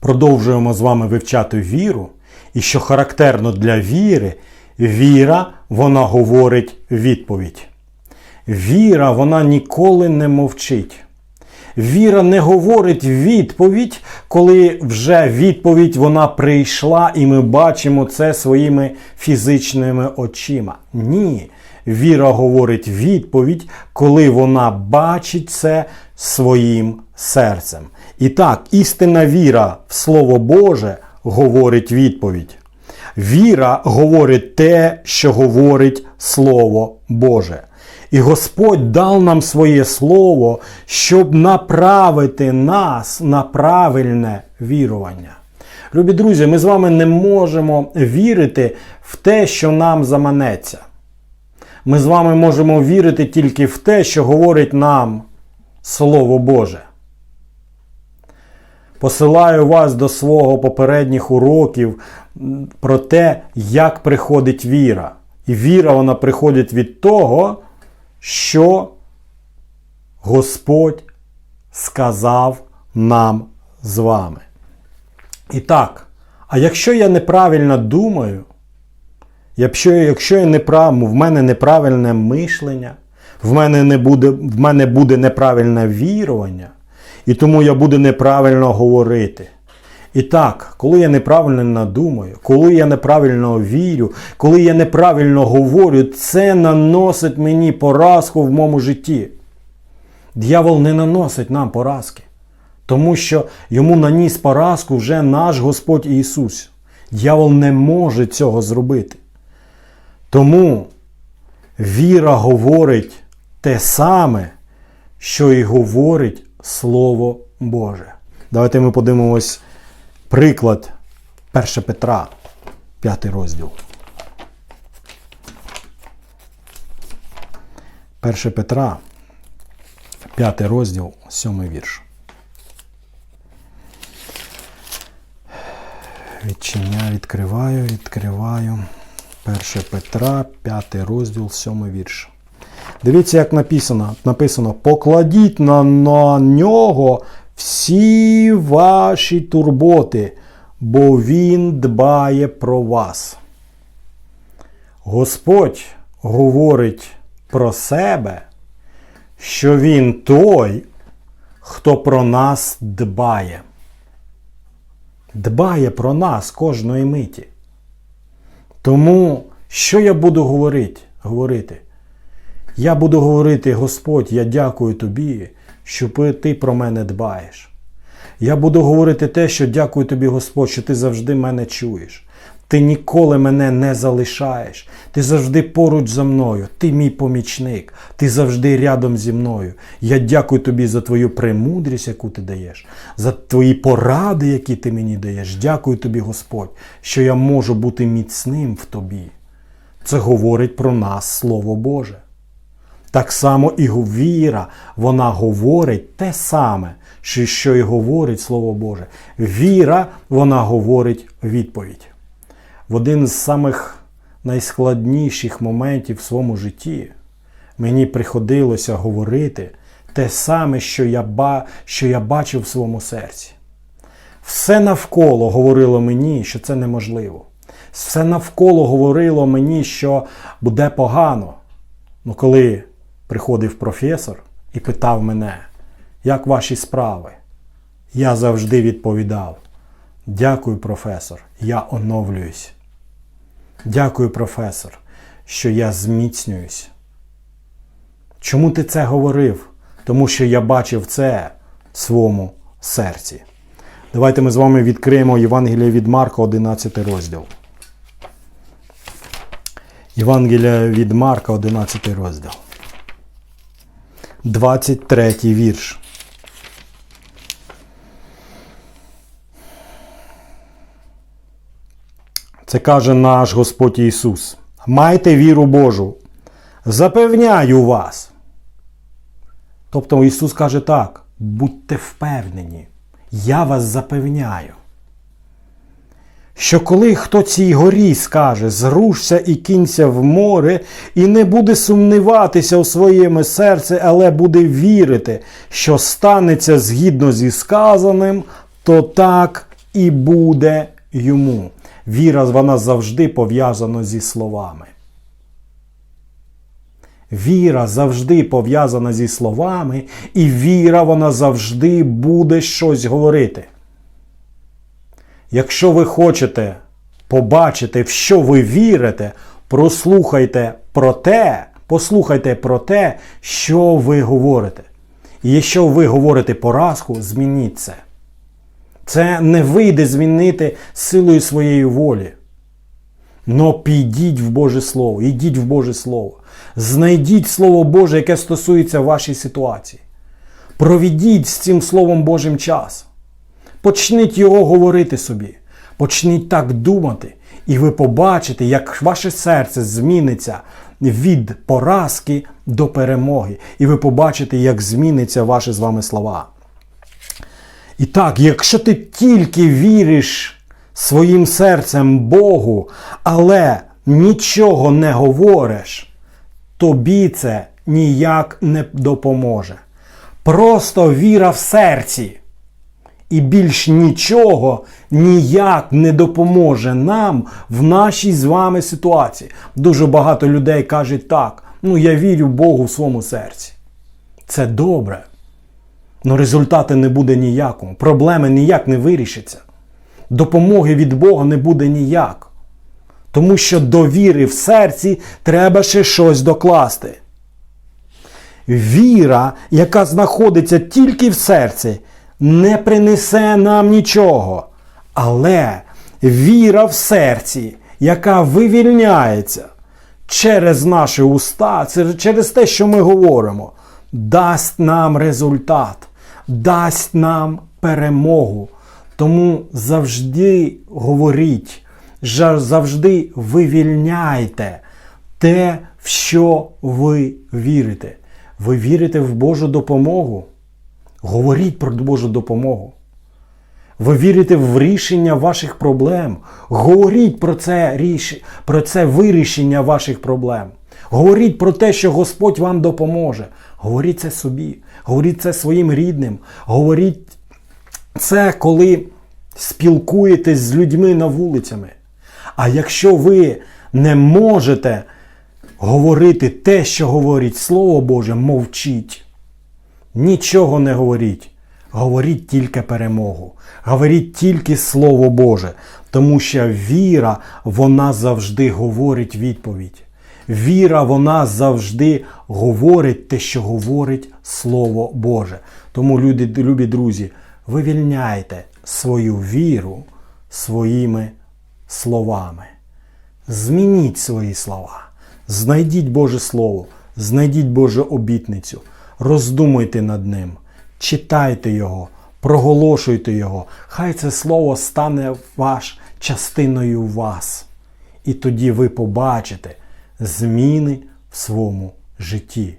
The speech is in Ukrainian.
Продовжуємо з вами вивчати віру. І що характерно для віри, віра вона говорить відповідь. Віра вона ніколи не мовчить. Віра не говорить відповідь, коли вже відповідь вона прийшла, і ми бачимо це своїми фізичними очима. Ні. Віра говорить відповідь, коли вона бачить це своїм серцем. І так, істинна віра в Слово Боже говорить відповідь. Віра говорить те, що говорить Слово Боже. І Господь дав нам своє Слово, щоб направити нас на правильне вірування. Любі друзі, ми з вами не можемо вірити в те, що нам заманеться. Ми з вами можемо вірити тільки в те, що говорить нам Слово Боже. Посилаю вас до свого попередніх уроків про те, як приходить віра. І віра вона приходить від того, що Господь сказав нам з вами. І так, а якщо я неправильно думаю, якщо, якщо я неправ, в мене неправильне мишлення, в мене, не буде, в мене буде неправильне вірування, і тому я буду неправильно говорити. І так, коли я неправильно надумаю, коли я неправильно вірю, коли я неправильно говорю, це наносить мені поразку в моєму житті. Д'явол не наносить нам поразки, тому що йому наніс поразку вже наш Господь Ісус. Д'явол не може цього зробити. Тому віра говорить те саме, що і говорить Слово Боже. Давайте ми подивимось приклад 1 Петра, 5 розділ. 1 Петра, 5 розділ, 7 вірш. Відчиняю, відкриваю, відкриваю. 1 Петра, 5 розділ, 7 вірш. Дивіться, як написано. написано покладіть на, на нього всі ваші турботи, бо Він дбає про вас. Господь говорить про себе, що Він той, хто про нас дбає. Дбає про нас кожної миті. Тому, що я буду говорити? говорити? Я буду говорити, Господь, я дякую тобі, що ти про мене дбаєш. Я буду говорити те, що дякую тобі, Господь, що ти завжди мене чуєш. Ти ніколи мене не залишаєш. Ти завжди поруч за мною. Ти мій помічник. Ти завжди рядом зі мною. Я дякую тобі за твою премудрість, яку ти даєш, за твої поради, які ти мені даєш. Дякую тобі, Господь, що я можу бути міцним в тобі. Це говорить про нас Слово Боже. Так само і віра, вона говорить те саме, що і говорить Слово Боже. Віра, вона говорить відповідь. В один з самих найскладніших моментів в своєму житті мені приходилося говорити те саме, що я, ба, що я бачив в своєму серці. Все навколо говорило мені, що це неможливо. Все навколо говорило мені, що буде погано. Ну, коли приходив професор і питав мене, як ваші справи? Я завжди відповідав: Дякую, професор, я оновлююсь. Дякую, професор, що я зміцнююсь. Чому ти це говорив? Тому що я бачив це в своєму серці. Давайте ми з вами відкриємо Євангеліє від Марка, 11 розділ. Євангелія від Марка, 11 розділ. 23 вірш. Це каже наш Господь Ісус. Майте віру Божу. Запевняю вас. Тобто Ісус каже так: будьте впевнені, я вас запевняю. Що коли хто цій горі скаже, зрушся і кінься в море, і не буде сумніватися у своєму серці, але буде вірити, що станеться згідно зі сказаним, то так і буде йому. Віра вона завжди пов'язана зі словами. Віра завжди пов'язана зі словами, і віра вона завжди буде щось говорити. Якщо ви хочете побачити, в що ви вірите, прослухайте про те, послухайте про те, що ви говорите. І якщо ви говорите поразку, змініть це. Це не вийде змінити силою своєї волі. Но підіть в Боже Слово, йдіть в Боже Слово. Знайдіть Слово Боже, яке стосується вашої ситуації. Проведіть з цим Словом Божим час. Почніть його говорити собі. Почніть так думати, і ви побачите, як ваше серце зміниться від поразки до перемоги. І ви побачите, як зміниться ваші з вами слова. І так, якщо ти тільки віриш своїм серцем Богу, але нічого не говориш, тобі це ніяк не допоможе. Просто віра в серці. І більш нічого ніяк не допоможе нам в нашій з вами ситуації. Дуже багато людей кажуть так: ну я вірю Богу в своєму серці. Це добре. Но результати не буде ніякому. Проблеми ніяк не вирішаться. Допомоги від Бога не буде ніяк. Тому що до віри в серці треба ще щось докласти. Віра, яка знаходиться тільки в серці, не принесе нам нічого. Але віра в серці, яка вивільняється через наші уста, через те, що ми говоримо, дасть нам результат, дасть нам перемогу. Тому завжди говоріть, завжди вивільняйте те, в що ви вірите. Ви вірите в Божу допомогу? Говоріть про Божу допомогу. Ви вірите в рішення ваших проблем. Говоріть про це, ріш... про це вирішення ваших проблем. Говоріть про те, що Господь вам допоможе. Говоріть це собі, говоріть це своїм рідним. Говоріть це, коли спілкуєтесь з людьми на вулицями. А якщо ви не можете говорити те, що говорить Слово Боже, мовчіть. Нічого не говоріть. Говоріть тільки перемогу. Говоріть тільки Слово Боже. Тому що віра, вона завжди говорить відповідь. Віра, вона завжди говорить те, що говорить Слово Боже. Тому, люди, любі друзі, вивільняйте свою віру своїми словами. Змініть свої слова. Знайдіть Боже Слово, знайдіть Божу обітницю, роздумуйте над ним, читайте його, проголошуйте його. Хай це слово стане ваш частиною вас. І тоді ви побачите зміни в своєму житті.